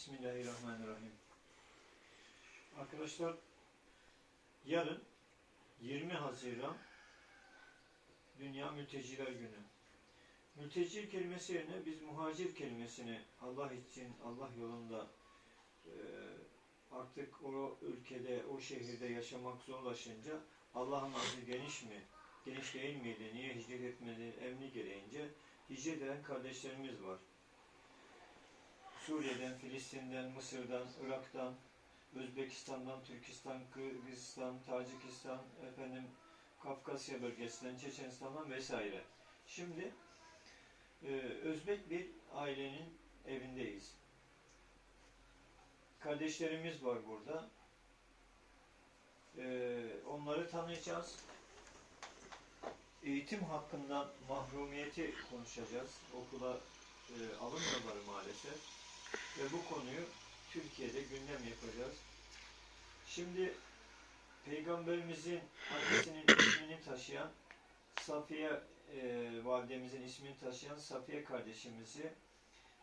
Bismillahirrahmanirrahim. Arkadaşlar yarın 20 Haziran Dünya Mülteciler Günü. Mülteci kelimesi yerine biz muhacir kelimesini Allah için, Allah yolunda e, artık o ülkede, o şehirde yaşamak zorlaşınca Allah'ın azı geniş mi? Geniş değil miydi? Niye hicret etmedi? Emni gereğince hicret eden kardeşlerimiz var. Suriye'den, Filistin'den, Mısır'dan, Irak'tan, Özbekistan'dan, Türkistan, Kırgızistan, Tacikistan, efendim Kafkasya bölgesinden, Çeçenistan'dan vesaire. Şimdi e, Özbek bir ailenin evindeyiz. Kardeşlerimiz var burada. E, onları tanıyacağız. Eğitim hakkından mahrumiyeti konuşacağız. Okula e, alınmıyorlar maalesef. Ve bu konuyu Türkiye'de gündem yapacağız. Şimdi Peygamberimizin annesinin ismini taşıyan Safiye e, validemizin ismini taşıyan Safiye kardeşimizi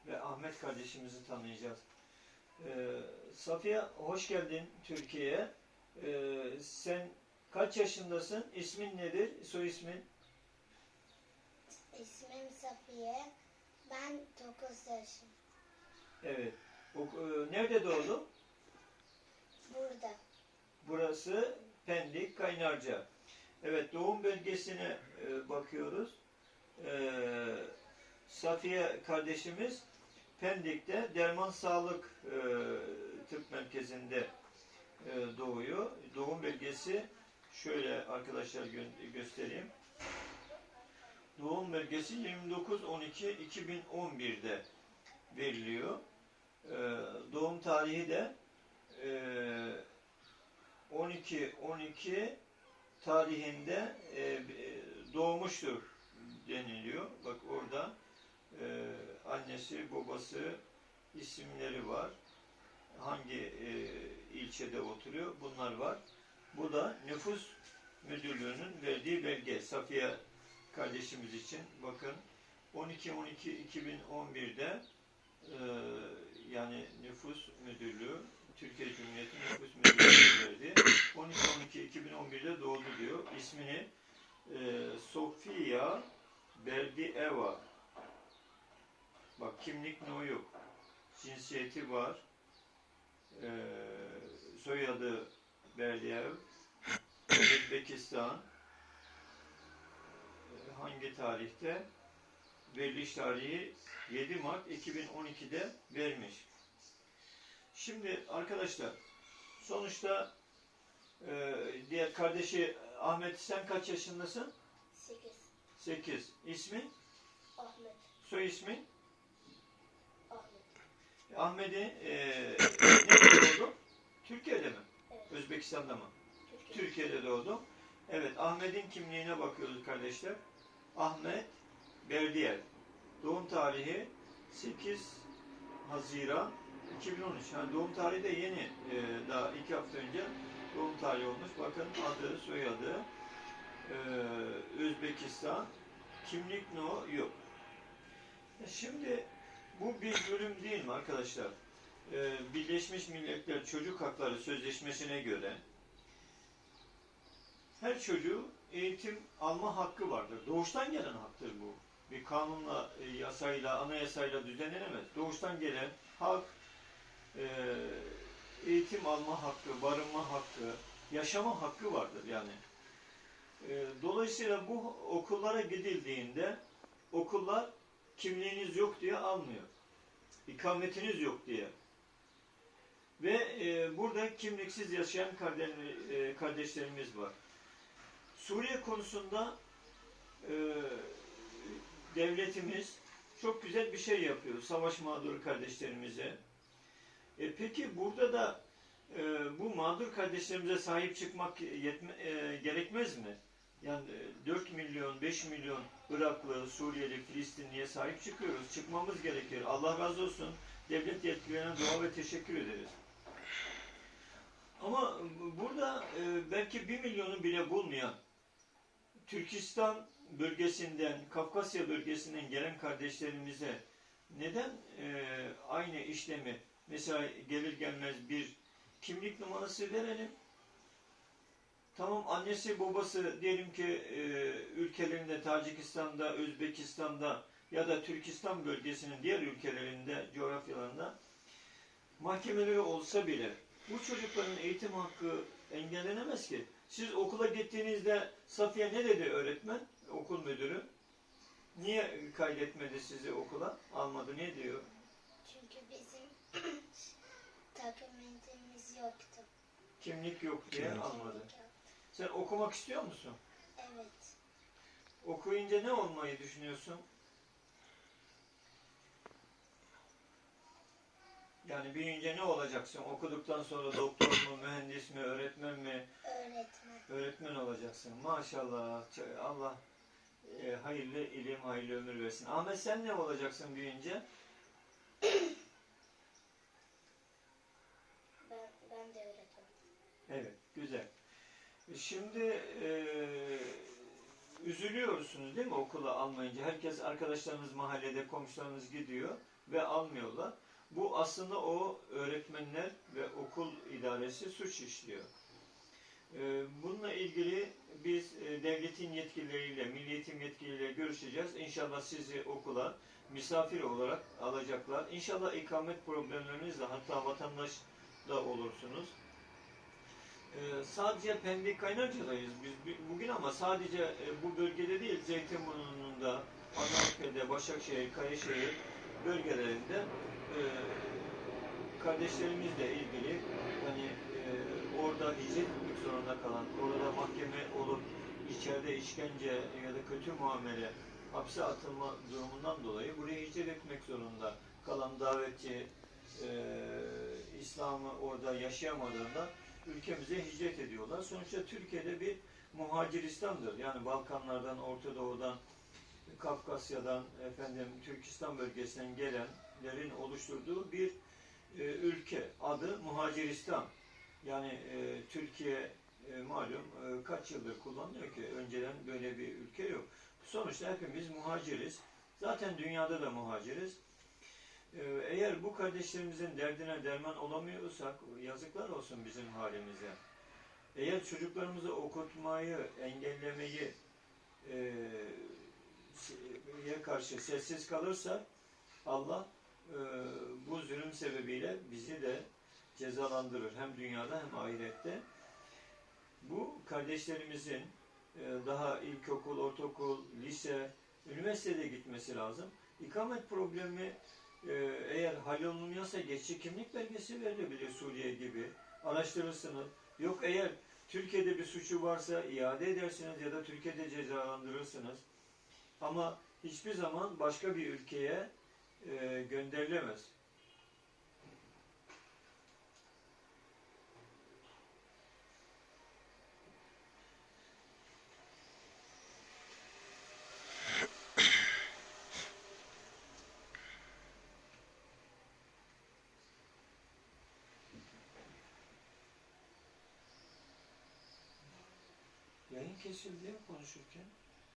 ve Ahmet kardeşimizi tanıyacağız. E, Safiye hoş geldin Türkiye'ye. E, sen kaç yaşındasın? İsmin nedir? Soy ismin? İsmim Safiye. Ben 9 yaşım. Evet. O, e, nerede doğdun? Burada. Burası Pendik, Kaynarca. Evet, doğum bölgesine e, bakıyoruz. E, Safiye kardeşimiz Pendik'te Derman Sağlık e, Tıp Merkezi'nde e, doğuyor. Doğum bölgesi şöyle arkadaşlar gö- göstereyim. Doğum bölgesi 29-12-2011'de veriliyor. E, doğum tarihi de e, 12-12 tarihinde e, doğmuştur deniliyor. Bak orada e, annesi, babası isimleri var. Hangi e, ilçede oturuyor? Bunlar var. Bu da nüfus müdürlüğünün verdiği belge. Safiye kardeşimiz için bakın 12-12-2011'de e, yani nüfus müdürlüğü Türkiye Cumhuriyeti Nüfus Müdürlüğü verdi. 12-12-2011'de doğdu diyor. İsmini e, Sofia Berdieva. Bak kimlik no yok. Cinsiyeti var. E, soyadı Berdiev. Özbekistan. E, hangi tarihte? Veriliş tarihi 7 Mart 2012'de vermiş. Şimdi arkadaşlar sonuçta e, diğer kardeşi Ahmet sen kaç yaşındasın? 8. 8. İsmin? Ahmet. Soy ismin? Ahmet. Ahmet'i e, nerede doğdu? Türkiye'de mi? Evet. Özbekistan'da mı? Türkiye. Türkiye'de doğdu. Evet Ahmet'in kimliğine bakıyoruz kardeşler. Ahmet Berdiyer. Doğum tarihi 8 Haziran 2013. Yani doğum tarihi de yeni. e, daha iki hafta önce doğum tarihi olmuş. Bakın adı, soyadı. e, Özbekistan. Kimlik no yok. Şimdi bu bir bölüm değil mi arkadaşlar? E, Birleşmiş Milletler Çocuk Hakları Sözleşmesi'ne göre her çocuğun eğitim alma hakkı vardır. Doğuştan gelen haktır bu. Bir kanunla, e, yasayla, anayasayla düzenlenemez. Doğuştan gelen hak, e, eğitim alma hakkı, barınma hakkı, yaşama hakkı vardır yani. E, Dolayısıyla bu okullara gidildiğinde okullar kimliğiniz yok diye almıyor. İkametiniz yok diye. Ve e, burada kimliksiz yaşayan kardeş- kardeşlerimiz var. Suriye konusunda e, devletimiz çok güzel bir şey yapıyor savaş mağduru kardeşlerimize. E, peki burada da e, bu mağdur kardeşlerimize sahip çıkmak yetme, e, gerekmez mi? Yani e, 4 milyon, 5 milyon Iraklı, Suriyeli, Filistinliye sahip çıkıyoruz. Çıkmamız gerekir. Allah razı olsun. Devlet yetkililerine dua ve teşekkür ederiz. Ama burada e, belki 1 milyonu bile bulmayan Türkistan bölgesinden, Kafkasya bölgesinden gelen kardeşlerimize neden e, aynı işlemi Mesela gelir gelmez bir kimlik numarası verelim. Tamam annesi babası diyelim ki e, ülkelerinde Tacikistan'da, Özbekistan'da ya da Türkistan bölgesinin diğer ülkelerinde, coğrafyalarında mahkemeleri olsa bile bu çocukların eğitim hakkı engellenemez ki. Siz okula gittiğinizde Safiye ne dedi öğretmen, okul müdürü? Niye kaydetmedi sizi okula? Almadı ne diyor? Çünkü bizim takımımız yoktu. Kimlik yok diye Kimlik. almadı. Kimlik yok. Sen okumak istiyor musun? Evet. Okuyunca ne olmayı düşünüyorsun? Yani büyüyünce ne olacaksın? Okuduktan sonra doktor mu, mühendis mi, öğretmen mi? Öğretmen. Öğretmen olacaksın. Maşallah. Allah e, hayırlı ilim, hayırlı ömür versin. Ahmet sen ne olacaksın büyüyünce? Ben, ben de öğretmen. Evet, güzel. Şimdi e, üzülüyorsunuz değil mi okula almayınca? Herkes arkadaşlarınız mahallede, komşularınız gidiyor ve almıyorlar. Bu aslında o öğretmenler ve okul idaresi suç işliyor. E, bununla ilgili biz e, devletin yetkilileriyle, milli eğitim yetkilileriyle görüşeceğiz. İnşallah sizi okula misafir olarak alacaklar. İnşallah ikamet problemlerinizle hatta vatandaş da olursunuz. Ee, sadece Pendik Kaynarca'dayız biz bu- bugün ama sadece e, bu bölgede değil Zeytinburnu'nda, Arnavutköy'de, Başakşehir, Kayaşehir bölgelerinde e, kardeşlerimizle ilgili hani e, orada hicret etmek zorunda kalan, orada mahkeme olup içeride işkence ya da kötü muamele hapse atılma durumundan dolayı buraya hicret etmek zorunda kalan davetçi e, İslam'ı orada yaşayamadığında ülkemize hicret ediyorlar. Sonuçta Türkiye'de bir muhaciristandır. Yani Balkanlardan, Orta Doğu'dan, Kafkasya'dan, efendim Türkistan bölgesinden gelenlerin oluşturduğu bir e, ülke. Adı muhaciristan. Yani e, Türkiye e, malum e, kaç yıldır kullanıyor ki önceden böyle bir ülke yok. Sonuçta hepimiz muhaciriz. Zaten dünyada da muhaciriz. Ee, Eğer bu kardeşlerimizin derdine derman olamıyorsak yazıklar olsun bizim halimize. Eğer çocuklarımızı okutmayı, engellemeyi e, ye karşı sessiz kalırsa Allah e, bu zulüm sebebiyle bizi de cezalandırır. Hem dünyada hem ahirette. Bu kardeşlerimizin e, daha ilkokul, ortaokul, lise, üniversitede gitmesi lazım. İkamet problemi ee, eğer hallolunmuyorsa geçici kimlik belgesi verilebilir Suriye gibi. Araştırırsınız. Yok eğer Türkiye'de bir suçu varsa iade edersiniz ya da Türkiye'de cezalandırırsınız. Ama hiçbir zaman başka bir ülkeye e, gönderilemez. Yayın kesildi ya konuşurken.